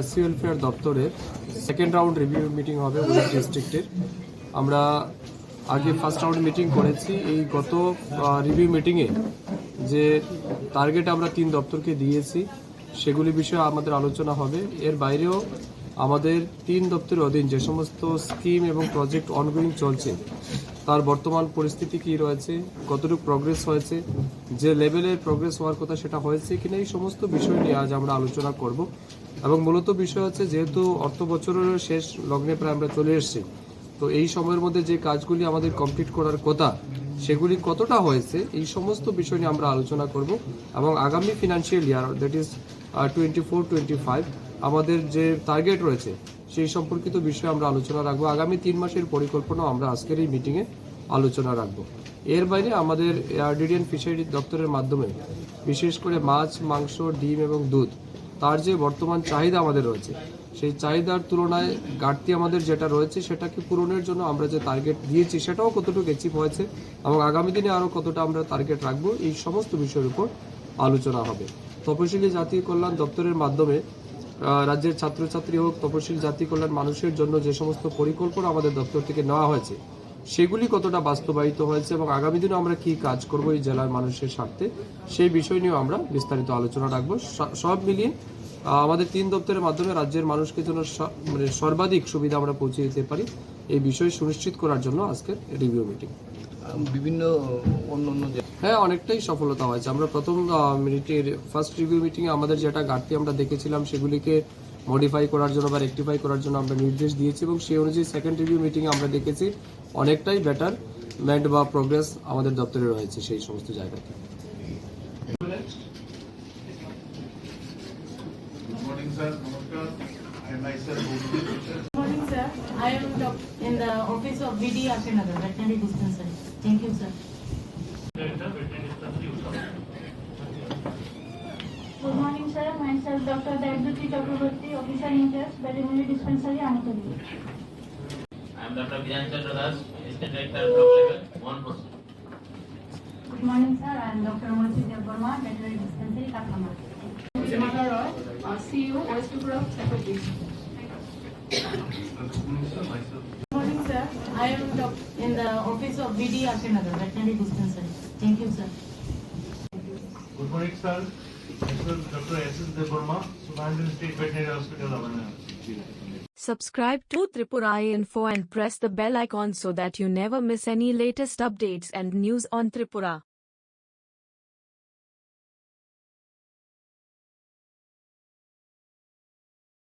SC welfare দপ্তরের second round review meeting হবে west ডিস্ট্রিক্টের আমরা আগে ফার্স্ট রাউন্ড মিটিং করেছি। এই গত রিভিউ মিটিংয়ে যে টার্গেট আমরা তিন দপ্তরকে দিয়েছি, সেগুলি বিষয়ে আমাদের আলোচনা হবে। এর বাইরেও আমাদের তিন দপ্তরের অধীন যে সমস্ত স্কিম এবং প্রজেক্ট অনগোয়িং চলছে, তার বর্তমান পরিস্থিতি কি রয়েছে, কতটুকু প্রগ্রেস হয়েছে, যে লেভেলের প্রগ্রেস হওয়ার কথা সেটা হয়েছে কিনা, এই সমস্ত বিষয় নিয়ে আজ আমরা আলোচনা করব। এবং মূলত বিষয় হচ্ছে যেহেতু অর্থ বছরের শেষ লগ্নে প্রায় আমরা চলে এসেছি, তো এই সময়ের মধ্যে যে কাজগুলি আমাদের কমপ্লিট করার কথা সেগুলি কতটা হয়েছে, এই সমস্ত বিষয় নিয়ে আমরা আলোচনা করব এবং আগামী financial year that is twenty four twenty five আমাদের যে টার্গেট রয়েছে, সেই সম্পর্কিত বিষয়ে আমরা আলোচনা রাখব। আগামী তিন মাসের পরিকল্পনা আমরা আজকের এই মিটিংয়ে আলোচনা রাখব। এর বাইরে আমাদের ডিডিএন ফিশারি দপ্তরের মাধ্যমে বিশেষ করে মাছ, মাংস, ডিম এবং দুধ, তার যে বর্তমান চাহিদা আমাদের রয়েছে সেই চাহিদার তুলনায় ঘাটতি আমাদের যেটা রয়েছে, সেটাকে পূরণের জন্য আমরা যে টার্গেট দিয়েছি, সেটাও কতটুকু অ্যাচিভ হয়েছে এবং আগামী দিনে আরও কতটা আমরা টার্গেট রাখব, এই সমস্ত বিষয়ের উপর আলোচনা হবে। তপশিলি জাতি কল্যাণ দপ্তরের মাধ্যমে রাজ্যের ছাত্রছাত্রী হোক, তপশিল জাতি কল্যাণ মানুষের জন্য যে সমস্ত পরিকল্পনা আমাদের দপ্তর থেকে নেওয়া হয়েছে, সেগুলি কতটা বাস্তবায়িত হয়েছে এবং আগামী দিনে আমরা কি কাজ করব এই জেলার মানুষের স্বার্থে, সেই বিষয় নিয়েও আমরা বিস্তারিত আলোচনা রাখব। সব মিলিয়ে আমাদের তিন দপ্তরের মাধ্যমে রাজ্যের মানুষকে যেন মানে সর্বাধিক সুবিধা আমরা পৌঁছে দিতে পারি এই বিষয় সুনিশ্চিত করার জন্য আজকের রিভিউ মিটিং। বিভিন্ন অন্য অন্য হ্যাঁ অনেকটাই সফলতা হয়েছে। আমরা প্রথম মিনিটের ফার্স্ট রিভিউ মিটিংয়ে আমাদের যেটা ঘাটতি আমরা দেখেছিলাম সেগুলিকে মডিফাই করার জন্য বা রেকটিফাই করার জন্য আমরা নির্দেশ দিয়েছি এবং সেই অনুযায়ী সেকেন্ড রিভিউ মিটিংয়ে আমরা দেখেছি অনেকটাই বেটার মেন্ট বা প্রোগ্রেস আমাদের দপ্তরে রয়েছে সেই সমস্ত জায়গাতে sir. Namaskar. I myself will be teacher. Good morning, sir. I am in the office of BD Ashinagar, veterinary dispensary. Thank you, sir. Good morning, sir. Myself, Dr. Dayabhuti Chakraborty, officer in charge, veterinary dispensary, Anukari. I am Dr. Vijan Chandra Das, Assistant Director, Block Level, one person. Good morning, sir. I am Dr. Amriti Devarma, veterinary dispensary, Kakamar. Jimata Roy, CEO, West Tripura Good morning, sir. I am in the office of BD Ashinagar, veterinary dispensary. Thank you, sir. Good morning, sir. Dr. S. S. Devarma, Superintendent State Veterinary Hospital, Amana. Subscribe to Tripura Info and press the bell icon so that you never miss any latest updates and news on Tripura.